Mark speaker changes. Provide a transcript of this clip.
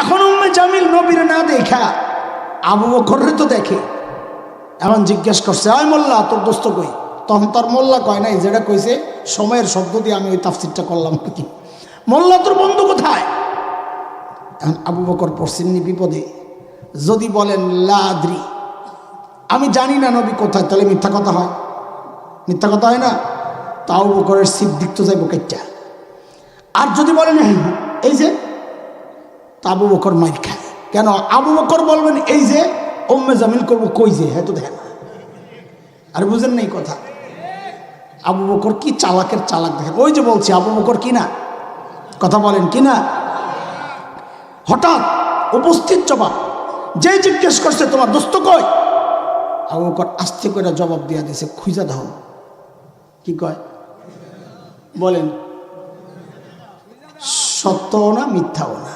Speaker 1: এখন উম্মে জামিল নবীর না দেখা আবু বকরের তো দেখে। এখন জিজ্ঞেস করছে আয় মোল্লা তোর দোস্ত কই? তখন তার মোল্লা কয় নাই যেটা কইছে সময়ের শব্দ দিয়ে আমি ওই তাফসিরটা করলাম কি। মোল্লা তোর বন্ধু কোথায়? এখন আবু বকর পড়ছেননি বিপদে। যদি বলেন লাদ্রি। আমি জানি না নবী কোথায় তাহলে মিথ্যা কথা হয়। মিথ্যা কথা হয় না? তাও বকরের সিদ্দিক তো যাইব কেটটা আর যদি বলেন হ্যাঁ, এই যে তা আবু বকর মাইর খায়। কেন? আবু বকর বলবেন, এই যে ওম্মে জামিল করব, কই যে? হ্যাঁ তো দেখেন আর বুঝেন নাই কথা। আবু বকর কি চালাকের চালাক দেখেন। ওই যে বলছি, আবু বকর কি না? কথা বলেন, কি না? হঠাৎ উপস্থিত জবাব, যে জিজ্ঞেস করছে, তোমার দোস্ত কই? আবু বকর আস্তে করে জবাব দিয়া দিছে, খুঁজা দাও। কি কয়? বলেন সত্যও না মিথ্যাও না।